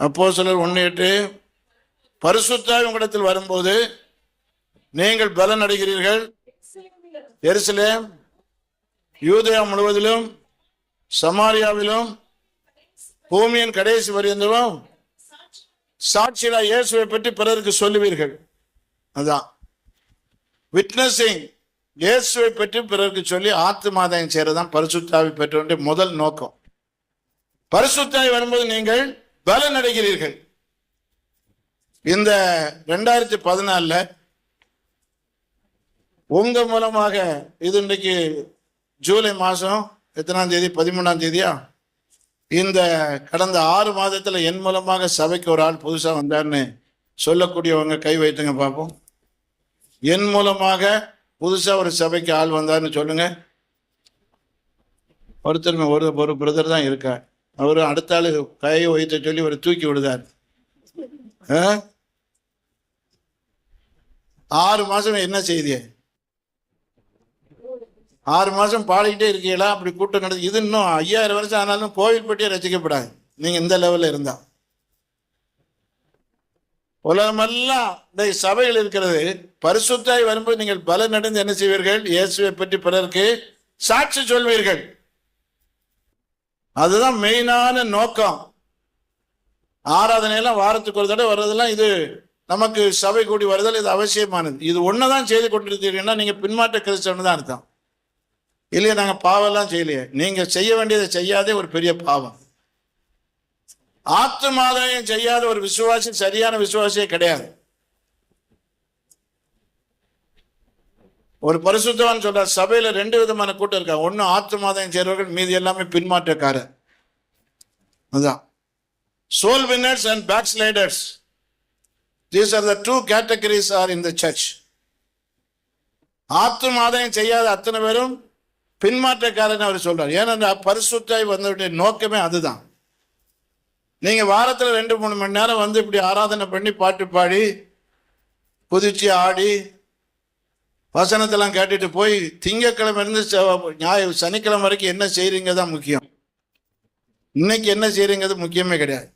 அப்போ சிலர் ஒன்று எட்டு பரிசுத்தாய் உங்களிடத்தில் வரும்போது நீங்கள் பலன் அடைகிறீர்கள் எருசலேம் யூதயா முழுவதிலும் சமாரியாவிலும் பூமியின் கடைசி வரையந்தவும் சாட்சியா இயேசுவை பற்றி பிறருக்கு சொல்லுவீர்கள். அதான். விட்னஸிங் இயேசுவை பற்றி பிறருக்கு சொல்லி ஆத்துமாதாயம் செய்யறதான் பரிசுத்தாவி பெற்ற முதல் நோக்கம். பரிசுத்தாய் வரும்போது நீங்கள் பலன் அடைகிறீர்கள் இந்த ரெண்டாயிரத்தி பதினாலில் உங்க மூலமாக இது இன்றைக்கு ஜூலை மாதம் எத்தனாம் தேதி? பதிமூணாம் தேதியா? இந்த கடந்த ஆறு மாதத்தில் என் மூலமாக சபைக்கு ஒரு ஆள் புதுசாக வந்தார்னு சொல்லக்கூடியவங்க கை வைத்துங்க பார்ப்போம் என் மூலமாக புதுசாக ஒரு சபைக்கு ஆள் வந்தார்னு சொல்லுங்க. ஒருத்தர் ஒரு ஒரு பிரதர் தான் இருக்கார். அவரு அடுத்த ஆளு கையை வைத்த சொல்லி அவர் தூக்கி விடுதார். ஆறு மாசம் என்ன செய்தி? ஆறு மாசம் பாடிக்கிட்டே இருக்கீங்களா? அப்படி கூட்டம் நடந்து இது இன்னும் ஐயாயிரம் வருஷம் ஆனாலும் கோவில்பட்டியே ரசிக்கப்படாது. நீங்க இந்த லெவல்ல இருந்தா. உலகமெல்லாம் இந்த சபைகள் இருக்கிறது. பரிசுத்தாய் வரும்போது நீங்கள் பலன் நடந்து என்ன செய்வீர்கள்? இயேசுவை பற்றி பலருக்கு சாட்சி சொல்வீர்கள். அதுதான் மெயினான நோக்கம். ஆராதனையெல்லாம் வாரத்துக்கு ஒரு தடவை வர்றதெல்லாம் இது நமக்கு சபை கூடி வருதல் இது அவசியமானது. இது ஒன்று தான் செய்து கொண்டிருந்தீங்கன்னா நீங்கள் பின்மாற்ற கிறிஸ்தவன் தான் அர்த்தம். இல்லையா நாங்கள் பாவம்லாம் செய்யலையே. நீங்கள் செய்ய வேண்டியதை செய்யாதே ஒரு பெரிய பாவம். ஆத்துமாதாயம் செய்யாத ஒரு விசுவாசி சரியான விசுவாசியே கிடையாது. ஒரு பரிசுத்தவான் சொல்றார் சபையில ரெண்டு விதமான கூட்டம் இருக்கா ஒன்னு ஆத்துமாதாயம் சேர்வர்கள் மீதி எல்லாமே பின்மாற்றக்காரர். அதுதான் soul winners and backsliders these are the two categories are in the church ஆத்மாதயம் செய்யாத அத்தனை பேரும் பின்மாற்றக்காரன் அவர் சொல்றார். ஏனென்றா பரிசுத்தாய் வந்தவருடைய நோக்கமே அதுதான். நீங்க வாரத்துல ரெண்டு மூணு மணி நேரம் வந்து இப்படி ஆராதனை பண்ணி பாட்டு பாடி குதிச்சு ஆடி வசனத்தெல்லாம் கேட்டுட்டு போய் திங்கக்கிழமை இருந்து செவ்வ- ஞாய சனிக்கிழமை வரைக்கும் என்ன செய்கிறீங்க தான் முக்கியம். இன்னைக்கு என்ன செய்கிறீங்கிறது முக்கியமே கிடையாது.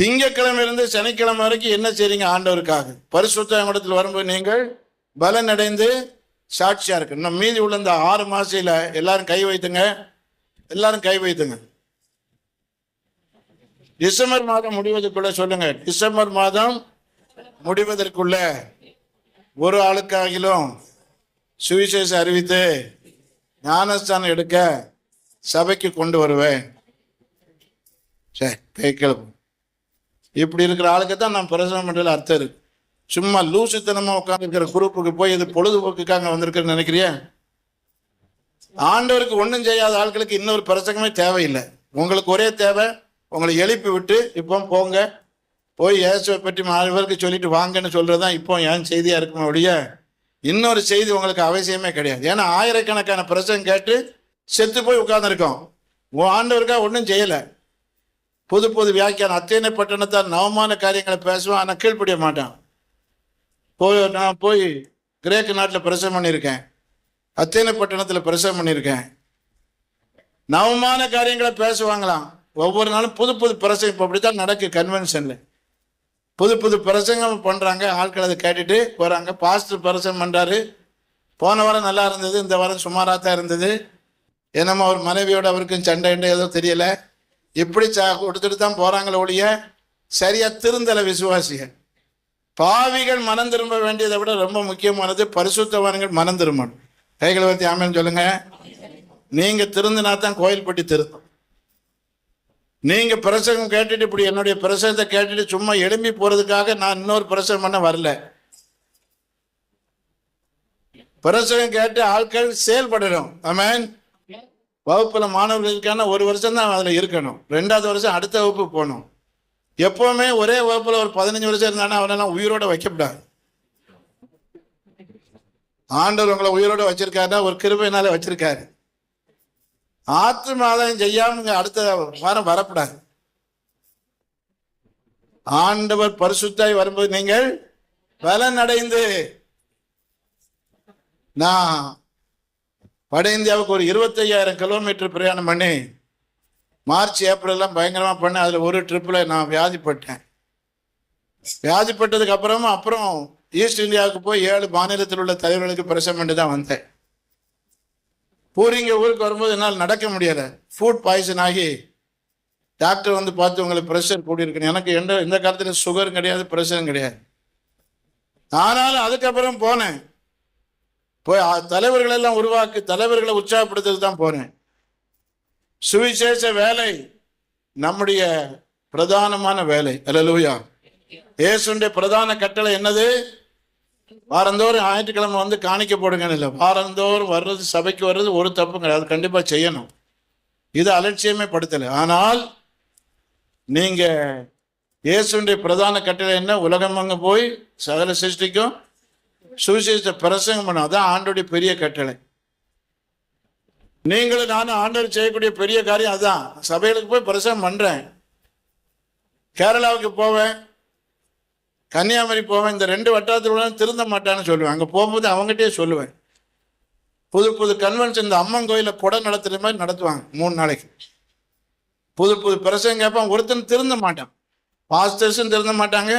திங்கக்கிழமை இருந்து சனிக்கிழமை வரைக்கும் என்ன செய்கிறீங்க ஆண்டவருக்காக. பரிசுத்த இடத்துல வரும்போது நீங்கள் பலன் அடைந்து சாட்சியா இருக்கு இன்னும் மீதி உள்ள இந்த ஆறு மாசையில எல்லாரும் கை வைத்துங்க. எல்லாரும் கை வைத்துங்க. டிசம்பர் மாதம் முடிவதற்குள்ள சொல்லுங்க. டிசம்பர் மாதம் முடிவதற்குள்ள. ஒரு ஆளுக்காகிலும் சுவிசேஷம் அறிவித்து ஞானஸ்தானம் எடுக்க சபைக்கு கொண்டு வருவேன். சரி கை இப்படி இருக்கிற ஆளுக்கு தான் நான் பிரசனம் பண்ணுறதுல அர்த்தம் இருக்கு. சும்மா லூசுத்தனமா உட்காந்துருக்கிற குரூப்புக்கு போய் இது பொழுதுபோக்குக்காக வந்திருக்குன்னு நினைக்கிறியா? ஆண்டவருக்கு ஒன்றும் செய்யாத ஆட்களுக்கு இன்னொரு பிரசங்கமே தேவையில்லை. உங்களுக்கு ஒரே தேவை உங்களை எழுப்பி விட்டு இப்போ போங்க. போய் இயேசுவை பற்றி நாலு பேருக்கு சொல்லிட்டு வாங்கன்னு சொல்றதுதான் இப்போ ஏன் செய்தியாக இருக்குமே ஒழிய இன்னொரு செய்தி உங்களுக்கு அவசியமே கிடையாது. ஏன்னா ஆயிரக்கணக்கான பிரசங்கம் கேட்டு செத்து போய் உட்கார்ந்துருக்கோம். உன் ஆண்டவருக்காக ஒன்றும் செய்யலை. புது புது வியாக்கியானம். அத்தனை பட்டணத்தார் நவமான காரியங்களை பேசுவேன். ஆனால் கீழ்ப்படிய மாட்டான். போய் நான் போய் கிரேக்க நாட்டில் பிரசவம் பண்ணியிருக்கேன். அத்தனை பட்டணத்தில் பிரசவம் பண்ணியிருக்கேன். நவமான காரியங்களை பேசுவாங்களாம். ஒவ்வொரு நாளும் புது புது பிரசவம் இப்போ அப்படித்தான் நடக்கு கன்வென்ஷனில் புது புது பிரசங்கம் பண்ணுறாங்க ஆட்கள் அதை கேட்டுட்டு போகிறாங்க பாஸ்டர் பிரசங்கம் பண்ணுறாரு போன வாரம் நல்லா இருந்தது. இந்த வாரம் சுமாராக தான் இருந்தது. என்னமோ அவர் மனைவியோட அவருக்கும் சண்டை ஏதோ தெரியலை. இப்படி சா கொடுத்துட்டு தான் போகிறாங்களே ஒழிய சரியாக திருந்தலை விசுவாசிகள். பாவிகள் மனம் திரும்ப வேண்டியதை விட ரொம்ப முக்கியமானது பரிசுத்தவான்கள் மனம் திரும்பணும். கைகளை பற்றி ஆமேன்னு சொல்லுங்கள் நீங்கள் திருந்தினா தான் கோயில்பட்டி திருந்தும் நீங்க பிரசங்கம் கேட்டுட்டு இப்படி என்னுடைய பிரசங்கத்தை கேட்டுட்டு சும்மா எழும்பி போறதுக்காக நான் இன்னொரு பிரசங்கம் பண்ண வரல. பிரசங்கம் கேட்டு ஆட்கள் செயல்படணும். ஆமேன். வகுப்புல மாணவர்களுக்கான ஒரு வருஷம் தான் அதுல இருக்கணும். ரெண்டாவது வருஷம் அடுத்த வகுப்பு போகணும். எப்பவுமே ஒரே வகுப்புல ஒரு பதினஞ்சு வருஷம் இருந்தாலும் அவனெல்லாம் உயிரோட வைக்கப்படாது. ஆண்டவர் உங்களை உயிரோட வச்சிருக்காருன்னா ஒரு கிருபையினால வச்சிருக்காரு. ஆத்மாதாயம் செய்யாம அடுத்த வாரம் வரக்கூடாது. ஆண்டவர் பரிசுத்தாய் வரும்போது நீங்கள் பலன் அடைந்து நான் வட இந்தியாவுக்கு ஒரு இருபத்தையாயிரம் கிலோமீட்டர் பிரயாணம் பண்ணி மார்ச் ஏப்ரல்லாம் பயங்கரமாக பண்ணேன் அதில் ஒரு ட்ரிப்பில் நான் வியாதிப்பட்டேன். வியாதிப்பட்டதுக்கு அப்புறம் அப்புறம் ஈஸ்ட் இந்தியாவுக்கு போய் ஏழு மாநிலத்தில் உள்ள தலைவர்களுக்கு பிரசம் பண்ணி தான் வந்தேன். பூரிங்க ஊருக்கு வரும்போது என்னால் நடக்க முடியலை. ஃபுட் பாய்சன் ஆகி டாக்டர் வந்து பார்த்து உங்களுக்கு ப்ரெஷர் கூடியிருக்குன்னு எனக்கு எந்த எந்த காலத்தில் சுகரும் கிடையாது ப்ரெஷரும் கிடையாது. ஆனாலும் அதுக்கப்புறம் போனேன். போய் தலைவர்களெல்லாம் உருவாக்கி தலைவர்களை உற்சாகப்படுத்துறது தான் போனேன். சுவிசேஷ வேலை நம்முடைய பிரதானமான வேலை. அல்லேலூயா இயேசுடைய பிரதான கட்டளை என்னது? வாரந்தோறும் ஞாயிற்றுக்கிழமை வந்து காணிக்க போடுங்கன்னு இல்லை. வாரந்தோறும் வர்றது சபைக்கு வர்றது ஒரு தப்பும் கிடையாது. கண்டிப்பாக செய்யணும். இது அலட்சியமே படுத்தலை. ஆனால் நீங்க இயேசுடைய பிரதான கட்டளை என்ன? உலகம் அங்க போய் சகல சிருஷ்டிக்கும் சுவிசேஷத்தை பிரசங்கம் பண்ணும். அதான் ஆண்டோடைய பெரிய கட்டளை. நீங்களும் நானும் ஆண்டவர் செய்யக்கூடிய பெரிய காரியம் அதான். சபைகளுக்கு போய் பிரசங்கம் பண்றேன். கேரளாவுக்கு போவேன். கன்னியாகுமரி போவேன் இந்த ரெண்டு வட்டாரத்தில் உள்ள திருந்த மாட்டான்னு சொல்லுவேன். அங்கே போகும்போது அவங்ககிட்டயே சொல்லுவேன். புது புது கன்வென்ஷன் இந்த அம்மன் கோயிலில் குடை நடத்துகிற மாதிரி நடத்துவாங்க மூணு நாளைக்கு. புது புது பிரசங்க கேட்பான் ஒருத்தன் திருந்த மாட்டான். பாஸ்டர்ஸும் திருந்த மாட்டாங்க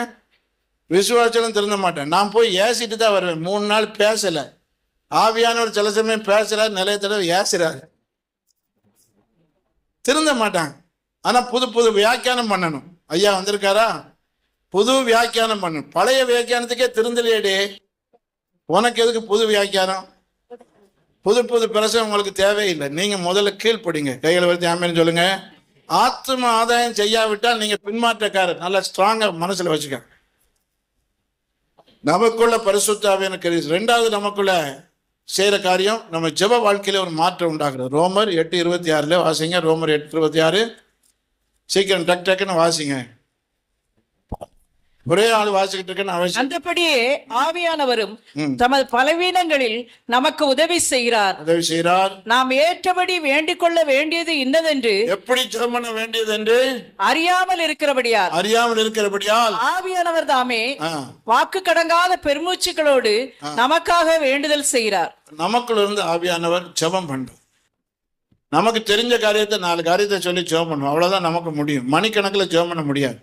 விசுவாசலும் திருந்த மாட்டேன் நான் போய் ஏசிட்டு தான் வருவேன் மூணு நாள் பேசலை. ஆவியானவர் சில சமயம் பேசுகிறார் நிலையத்தில் ஏசுறாரு. திருந்த மாட்டாங்க. ஆனால் புது புது வியாக்கியானம் பண்ணணும். ஐயா வந்திருக்காரா? புது வியாக்கியானம் பண்ணு. பழைய வியாக்கியானத்துக்கே திருந்தலையேடே. உனக்கு எதுக்கு புது வியாக்கியானம்? புது புது பிரசவம் உங்களுக்கு தேவையில்லை. நீங்க முதல்ல கீழ்ப்படிங்க. கைகளை வருத்தி ஆமேன்னு சொல்லுங்க. ஆத்ம ஆதாயம் செய்யாவிட்டால் நீங்க பின்மாற்றக்காரர். நல்லா ஸ்ட்ராங்கா மனசுல வச்சுக்க. நமக்குள்ள பரிசுத்தாவியான கிரியை ரெண்டாவது நமக்குள்ள செய்யற காரியம் நம்ம ஜெப வாழ்க்கையில ஒரு மாற்றம் உண்டாகிறது. ரோமர் எட்டு இருபத்தி ஆறுல வாசிங்க. ரோமர் எட்டு இருபத்தி ஆறு. சீக்கிரம் டக் டக்குன்னு வாசிங்க. ஒரே ஆள் வாசிக்கிட்டு இருக்கேன்னு அந்தபடியே ஆவியானவரும். தமது பலவீனங்களில் நமக்கு உதவி செய்கிறார். உதவி செய்கிறார். நாம் ஏற்றபடி வேண்டிக் கொள்ள வேண்டியது இன்னதென்று எப்படி ஜெபம் பண்ண வேண்டியது என்று அறியாமல் இருக்கிறபடியார் அறியாமல் இருக்கிறபடியால். ஆவியானவர் தாமே வாக்கு கடங்காத பெருமூச்சுகளோடு நமக்காக வேண்டுதல் செய்கிறார். நமக்குள்ள இருந்து ஆவியானவர் ஜெபம் பண்ணும். நமக்கு தெரிஞ்ச காரியத்தை நாலு காரியத்தை சொல்லி ஜெபம் பண்ணுவோம் அவ்வளவுதான் நமக்கு முடியும். மணிக்கணக்கில் ஜெபம் பண்ண முடியாது.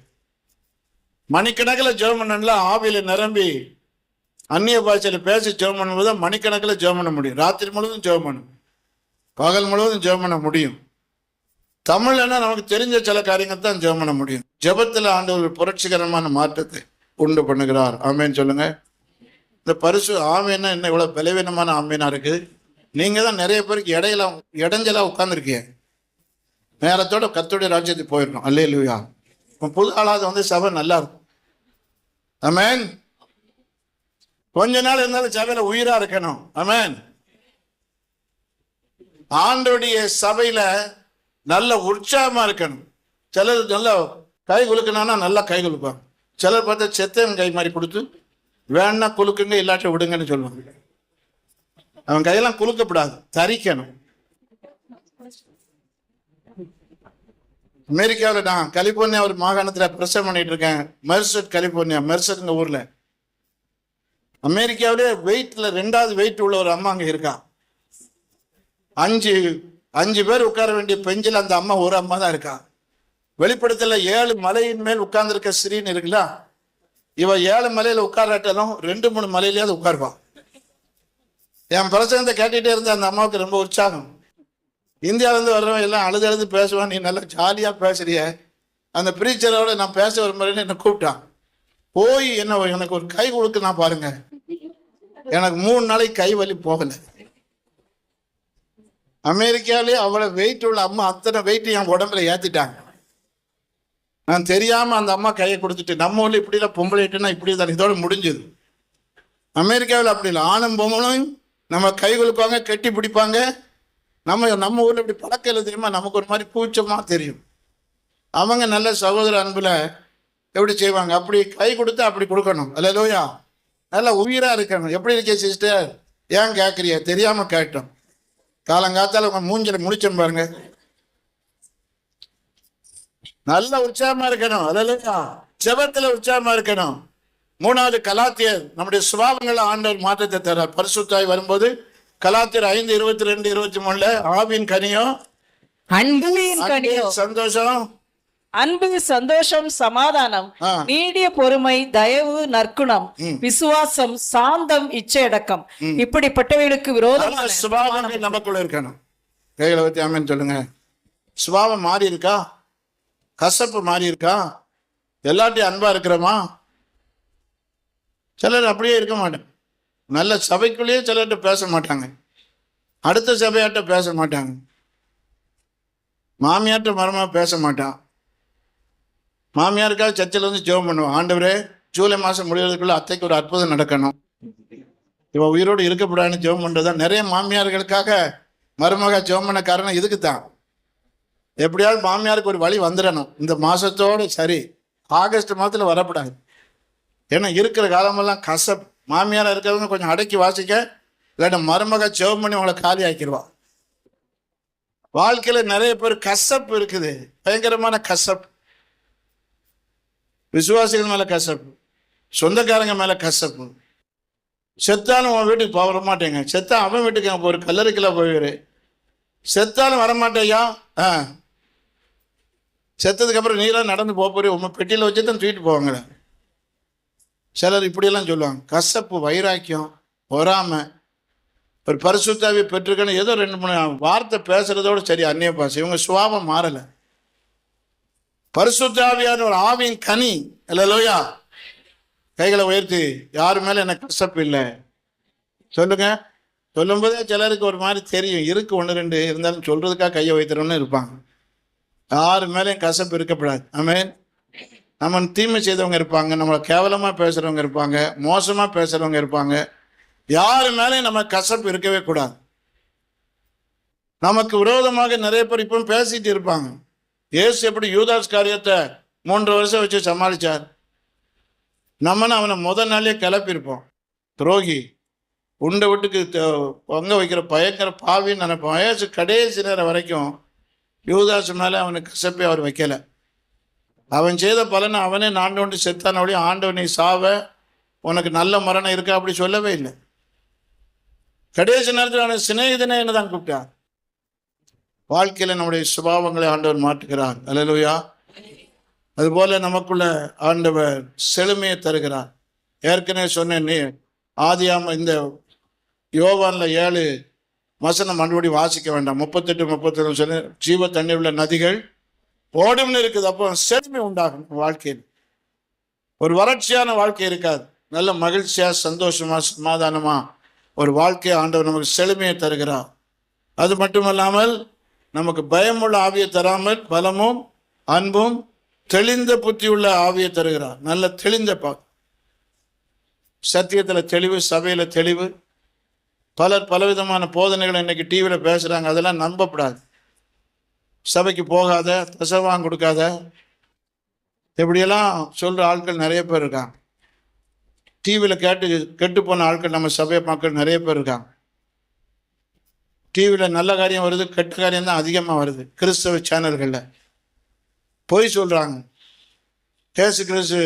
மணிக்கணக்கில் ஜெபம் பண்ணல ஆவியில் நிரம்பி அந்நிய பாஷையில் பேசி ஜெபம் பண்ணும்போது தான் மணிக்கணக்கில் ஜெபம் பண்ண முடியும். ராத்திரி முழுவதும் ஜெபம் பண்ணும் பகல் முழுவதும் ஜெபம் பண்ண முடியும். தமிழ்லன்னா நமக்கு தெரிஞ்ச சில காரியங்கள் தான் ஜெபம் பண்ண முடியும். ஜெபத்தில் ஆண்டு ஒரு புரட்சிகரமான மாற்றத்தை உண்டு பண்ணுகிறார். ஆமேன்னு சொல்லுங்க. இந்த பரிசு ஆமைன்னா என்ன? இவ்வளோ பலவீனமான ஆமீனா இருக்குது நீங்கள் தான் நிறைய பேருக்கு இடையில இடைஞ்சலாக உட்காந்துருக்கீங்க நேரத்தோட கத்துடைய ராஜ்யத்துக்கு போயிடணும். அல்லே லூயா இப்போ புது ஆளாவது வந்து சபை நல்லா இருக்கும். அமேன் கொஞ்ச நாள் இருந்தாலும் சபையில உயிரா இருக்கணும். அமேன் ஆண்டோடைய சபையில நல்ல உற்சாகமா இருக்கணும். சிலர் நல்லா கை குலுக்கணும்னா நல்லா கை குலுப்பாங்க. சிலர் பார்த்தா செத்தவன் கை மாதிரி கொடுத்து வேணா குலுக்குங்க இல்லாட்டி விடுங்கன்னு சொல்லுவாங்க. அவன் கையெல்லாம் குலுக்கப்படாது தரிக்கணும். அமெரிக்காவில் நான் கலிபோர்னியா ஒரு மாகாணத்தில் பிரசவம் பண்ணிட்டு இருக்கேன். மெர்சட் கலிபோர்னியா. மெர்சட்ங்க ஊரில். அமெரிக்காவிலே வெயிட்டில் ரெண்டாவது வெயிட் உள்ள ஒரு அம்மா அங்கே இருக்கா. அஞ்சு அஞ்சு பேர் உட்கார வேண்டிய பெஞ்சில் அந்த அம்மா ஒரு அம்மா தான் இருக்கா. வெளிப்படத்தில் ஏழு மலையின் மேல் உட்கார்ந்துருக்க ஸ்ரீன்னு இருக்குல்ல? இவ ஏழு மலையில உட்காராட்டாலும் ரெண்டு மூணு மலையிலேயாவது உட்காருவான் என் பிரசங்கத்தை கேட்டுகிட்டே இருந்த அந்த அம்மாவுக்கு ரொம்ப உற்சாகம். இந்தியாவிலேருந்து வர்றவன் எல்லாம் அழுது அழுது பேசுவான். நீ நல்லா ஜாலியாக பேசுறிய. அந்த பிரீச்சரோட நான் பேச வரும்போது என்னை கூப்பிட்டான். போய் என்ன எனக்கு ஒரு கை கொடுக்க நான் பாருங்க. எனக்கு மூணு நாளைக்கு கை வலி போகலை. அமெரிக்காவிலே அவ்வளோ வெயிட் உள்ள அம்மா அத்தனை வெயிட் என் உடம்புல ஏற்றிட்டாங்க நான் தெரியாமல் அந்த அம்மா கையை கொடுத்துட்டு நம்ம ஊரில் இப்படி இல்லை பொம்பளை இட்டுனா இப்படி தான் இதோட முடிஞ்சது. அமெரிக்காவில் அப்படி இல்லை. ஆணும் பொம்பளும் நம்ம கை கொடுப்பாங்க கட்டி பிடிப்பாங்க. நம்ம நம்ம ஊரில் இப்படி பழக்கம் இல்லை தெரியுமா? நமக்கு ஒரு மாதிரி கூச்சமாக தெரியும். அவங்க நல்ல சகோதர அன்பில் எப்படி செய்வாங்க? அப்படி கை கொடுத்து அப்படி கொடுக்கணும். அல்ல லோயா நல்ல உயிராக இருக்கணும். எப்படி இருக்கே சிஸ்டர் ஏன் கேட்குறிய தெரியாமல் கேட்டோம். காலங்காத்தால் உங்கள் மூஞ்சில் முடிச்சோம் பாருங்க. நல்ல உற்சாகமா இருக்கணும். அல்லையா ஜெபத்துல உற்சாகமா இருக்கணும். மூணாவது கலாத்தியர் நம்முடைய சுபாவங்களை ஆண்டவர் மாற்றத்தை தர பரிசுத்தாய் வரும்போது கலாத்தியர் ஐந்து இருபத்தி ரெண்டு இருபத்தி மூணுல ஆவின் கனியும் அன்பின் கனியோ. சந்தோஷம். அன்பு சந்தோஷம் சமாதானம். நீடிய பொறுமை தயவு நற்குணம் விசுவாசம் சாந்தம் இச்சையடக்கம். இப்படிப்பட்டவைகளுக்கு விரோதம் நல்ல சுபாவங்கள் நமக்குள்ள இருக்கணும். கைகளை வச்சு ஆமென்னு சொல்லுங்க. சுபாவம் மாறி இருக்கா? கசப்பு மாறி இருக்கா? எல்லாத்தையும் அன்பா இருக்கிறோமா? சிலர் அப்படியே இருக்க மாட்டாங்க. நல்ல சபைக்குள்ளேயே சிலர்கிட்ட பேச மாட்டாங்க. அடுத்த சபையாட்ட பேச மாட்டாங்க. மாமியார்கிட்ட மரமாக பேச மாட்டான் மாமியாருக்காக சர்ச்சில் வந்து ஜெபம் பண்ணுவான் ஆண்டவரே ஜூலை மாதம் முடியறதுக்குள்ள அத்தைக்கு ஒரு அற்புதம் நடக்கணும். இவன் உயிரோடு இருக்கக்கூடாதுன்னு ஜெபம் தான் நிறைய மாமியார்களுக்காக மருமக ஜெபம் பண்ண காரணம் இதுக்கு தான் எப்படியாவது மாமியாருக்கு ஒரு வழி வந்துடணும். இந்த மாசத்தோட சரி. ஆகஸ்ட் மாதத்துல வரக்கூடாது ஏன்னா இருக்கிற காலமெல்லாம் கசப். மாமியாராக இருக்கிறவங்க கொஞ்சம் அடக்கி வாசிக்க இல்லாட்ட மருமக ஜெபம் பண்ணி உங்களை காலி ஆக்கிடுவான் வாழ்க்கையில் நிறைய பேர் கசப்பு இருக்குது. பயங்கரமான கசப்பு. விசுவாசிகள் மேலே கசப்பு. சொந்தக்காரங்க மேலே கசப்பு. செத்தாலும் உன் வீட்டுக்கு போக வர மாட்டேங்க செத்தா அவன் வீட்டுக்கு அங்கே ஒரு கல்லறைக்குள்ள போயிரு. செத்தாலும் வரமாட்டேயா? ஆ. செத்ததுக்கு அப்புறம் நீலாம் நடந்து போக போறீ உங்கள் பெட்டியில் வச்சு தான் தூக்கிட்டு போவாங்க சிலர் இப்படியெல்லாம் சொல்லுவாங்க. கசப்பு வைராக்கியம் பொறாமை. ஒரு பரிசுத்தாவி பெற்றுக்கணும் ஏதோ ரெண்டு மூணு வார்த்தை பேசுறதோட சரி அந்நிய பாசை இவங்க சுவாபம் மாறலை. பரிசுத்தாவியான ஒரு ஆவியின் கனி. லோயா கைகளை உயர்த்தி யாரு மேலே எனக்கு கசப்பு இல்லை? சொல்லுங்க. சொல்லும்போதே சிலருக்கு ஒரு மாதிரி தெரியும். இருக்கு ஒன்று ரெண்டு. இருந்தாலும் சொல்றதுக்காக கையை வைத்துறோன்னு இருப்பாங்க. யாரு மேலேயும் கசப்பு இருக்கப்படாது. ஆமென். நம்ம தீமை செய்தவங்க இருப்பாங்க நம்மளை கேவலமாக பேசுகிறவங்க இருப்பாங்க மோசமாக பேசுகிறவங்க இருப்பாங்க. யார் மேலேயும் நம்ம கசப்பு இருக்கவே கூடாது. நமக்கு விரோதமாக நிறைய பேர் இப்போ பேசிட்டு இருப்பாங்க. ஏசு எப்படி யூதாஸ் காரியத்தை மூன்று வருஷம் வச்சு சமாளித்தார் நம்மன்னு அவனை முதல் நாளே கிளப்பியிருப்போம். துரோகி உண்டை வீட்டுக்கு த- பொங்க வைக்கிற பயங்கர பாவின்னு நினைப்போம். ஏசு கடைசி நேரம் வரைக்கும் யூதாஸ் மேலே அவனுக்கு கசப்பை அவர் வைக்கலை. அவன் செய்த பலனை அவனே நாண்டோண்டு செத்தான. அப்படியே ஆண்டவனை சாவ உனக்கு நல்ல மரணம் இருக்கா அப்படி சொல்லவே இல்லை. கடைசி நேரத்தில் அவனை சிநேகிதனே தான் கூப்பிட்டான். வாழ்க்கையில் நம்முடைய சுபாவங்களை ஆண்டவன் மாற்றுகிறார். அலலுயா அதுபோல நமக்குள்ள ஆண்டவர் செழுமையை தருகிறார். ஏற்கனவே சொன்னேன் நீ ஆதியாம இந்த யோவானில் ஏழு வசனம் மறுபடியும் வாசிக்க வேண்டாம். முப்பத்தெட்டு முப்பத்தெட்டு சொல்லி. ஜீவ தண்ணி உள்ள நதிகள் ஓடும்னு இருக்குது. அப்போ செழுமை உண்டாகும் வாழ்க்கையில். ஒரு வறட்சியான வாழ்க்கை இருக்காது. நல்ல மகிழ்ச்சியாக சந்தோஷமாக சமாதானமாக ஒரு வாழ்க்கையை ஆண்டவர் நமக்கு செழுமையை தருகிறார். அது மட்டுமல்லாமல் நமக்கு பயமுள்ள ஆவியை தராமல் பலமும் அன்பும் தெளிந்த புத்தியுள்ள ஆவியை தருகிறார். நல்ல தெளிந்த பா சத்தியத்தில் தெளிவு சபையில் தெளிவு. பலர் பலவிதமான போதனைகளை இன்னைக்கு டிவியில் பேசுகிறாங்க அதெல்லாம் நம்பப்படாது. சபைக்கு போகாத தசவாங்க கொடுக்காத. இப்படியெல்லாம் சொல்கிற ஆட்கள் நிறைய பேர் இருக்காங்க. டிவியில் கேட்டு கெட்டு போன ஆட்கள் நம்ம சபையை மக்கள் நிறைய பேர் இருக்காங்க. டிவியில் நல்ல காரியம் வருது கெட்ட காரியம் தான் அதிகமாக வருது கிறிஸ்தவ சேனல்களில். பொய் சொல்கிறாங்க கேசு கிறிஸ்து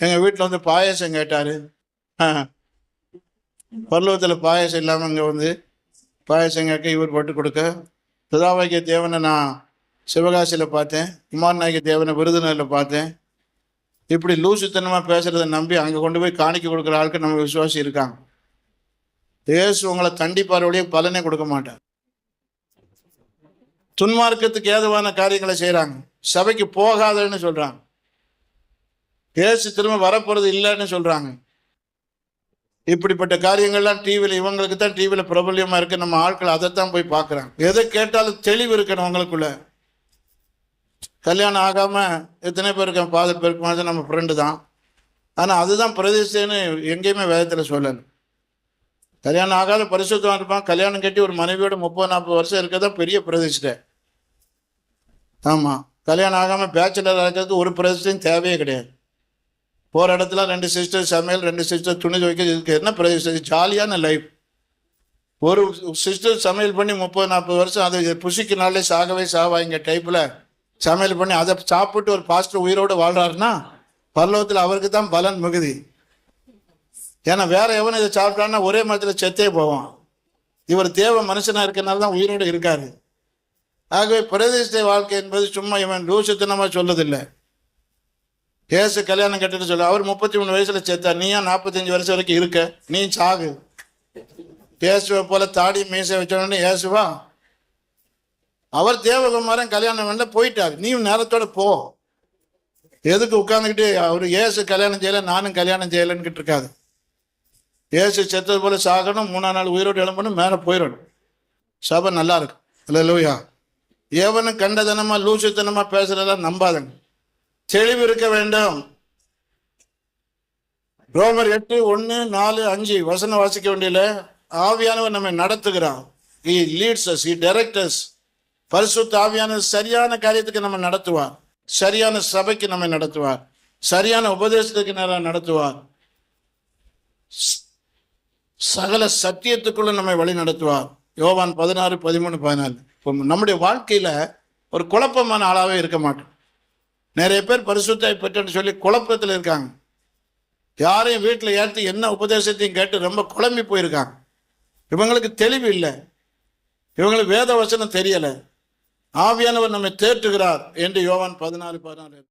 எங்கள் வீட்டில் வந்து பாயாசம் கேட்டார். பர்லவத்தில் பாயாசம் இல்லாமல் இங்கே வந்து பாயாசம் கேட்க இவர் போட்டு கொடுக்க. சுதாபாக்கிய தேவனை நான் சிவகாசியில் பார்த்தேன் குமார் நாயக தேவனை விருதுநகரில் பார்த்தேன். இப்படி லூசுத்தனமாக பேசுகிறத நம்பி அங்கே கொண்டு போய் காணிக்க கொடுக்குற ஆளுக்கு நம்ம விசுவாசி இருக்காங்க. இயேசு உங்களை தண்டிப்பாரோடைய பலனே கொடுக்க மாட்டார். துன்மார்க்கத்துக்கு ஏதுவான காரியங்களை செய்கிறாங்க சபைக்கு போகாதன்னு சொல்கிறாங்க இயேசு திரும்ப வரப்போறது இல்லைன்னு சொல்கிறாங்க இப்படிப்பட்ட காரியங்கள்லாம் டிவியில் இவங்களுக்கு தான் டிவியில் பிரபல்யமாக இருக்கு. நம்ம ஆட்கள் அதைத்தான் போய் பார்க்குறாங்க. எதை கேட்டாலும் தெளிவு இருக்கணும் அவங்களுக்குள்ள கல்யாணம் ஆகாமல் எத்தனை பேர் இருக்கேன் பாதல் பேருக்கு மாதிரி நம்ம ஃப்ரெண்டு தான். ஆனால் அதுதான் பிரதிஷ்டைன்னு எங்கேயுமே வேதத்தில் சொல்லலை. கல்யாணம் ஆகாத பரிசுத்தம் இருப்பான். கல்யாணம் கட்டி ஒரு மனைவியோட முப்பது நாற்பது வருஷம் இருக்கதா பெரிய பிரதிஷ்டை. ஆமாம் கல்யாணம் ஆகாமல் பேச்சுலராக இருக்கிறது ஒரு பிரதிஷ்டையும் தேவையே கிடையாது. போகிற இடத்துல ரெண்டு சிஸ்டர் சமையல் ரெண்டு சிஸ்டர் துணி துவைக்கிறது இதுக்கு என்ன பிரயோஜனம்? ஜாலியான லைஃப் ஒரு சிஸ்டர் சமையல் பண்ணி முப்பது நாற்பது வருஷம் அதை புசிக்கினாலே சாகவே சாவாங்க டைப்பில் சமையல் பண்ணி அதை சாப்பிட்டு ஒரு பாஸ்டர் உயிரோடு வாழ்றாருன்னா பல்லவத்தில் அவருக்கு தான் பலன் மிகுதி. ஏன்னா வேற எவன் இதை சாப்பிட்டான்னா ஒரே மரத்தில் செத்தே போவான். இவர் தேவ மனுஷனாக இருக்கனால தான் உயிரோடு இருக்காரு. ஆகவே பிரதிஷ்டை வாழ்க்கை என்பது சும்மா இவன் லூசுத்தனமா சொல்லதில்லை ஏசு கல்யாணம் கட்டுன்னு சொல்ல அவர் முப்பத்தி மூணு வயசுல சேர்த்தார். நீ நாற்பத்தஞ்சு வருஷம் வரைக்கும் இருக்க? நீ சாகு. இயேசுவை போல தாடி மீசை வச்சோடனே இயேசுவா. அவர் தேவகுமாரன் கல்யாணம் பண்ண போயிட்டார். நீ நேரத்தோட போ. எதுக்கு உட்காந்துக்கிட்டு அவர் ஏசு கல்யாணம் செய்யலை நானும் கல்யாணம் செய்யலைன்னு இருக்காது ஏசு செத்தது போல சாகணும் மூணா நாள் உயிரோடு எழும்பணும் மேலே போயிடணும். சபை நல்லா இருக்கும் இல்லை லூயா எவனும் கண்டதனமா லூசுத்தனமா பேசுறதெல்லாம் நம்பாதங்க. தெளிவு இருக்க வேண்டும். ரோமர் எட்டு ஒன்று நாலு அஞ்சு. வசனம் வாசிக்க வேண்டியல ஆவியானவர் நம்மை நடத்துகிறான் he leads us he directors பரிசுத்த ஆவியான சரியான காரியத்துக்கு நம்ம நடத்துவார். சரியான சபைக்கு நம்மை நடத்துவார். சரியான உபதேசத்துக்கு நேரம் நடத்துவார். ஸ்- சகல சத்தியத்துக்குள்ள நம்மை வழி நடத்துவார். யோவான் பதினாறு பதிமூணு பதினாலு. இப்போ நம்முடைய வாழ்க்கையில் ஒரு குழப்பமான ஆளாகவே இருக்க மாட்டோம். நிறைய பேர் பரிசுத்தாய் பெற்றேன்னு சொல்லி குழப்பத்தில் இருக்காங்க. யாரையும் வீட்டில் ஏற்றி என்ன உபதேசத்தையும் கேட்டு ரொம்ப குழம்பி போயிருக்காங்க. இவங்களுக்கு தெளிவு இல்லை. இவங்களுக்கு வேத வசனம் தெரியலை. ஆவியானவர் நம்மை தேற்றுகிறார் என்று யோவான் பதினாறு பதினாறு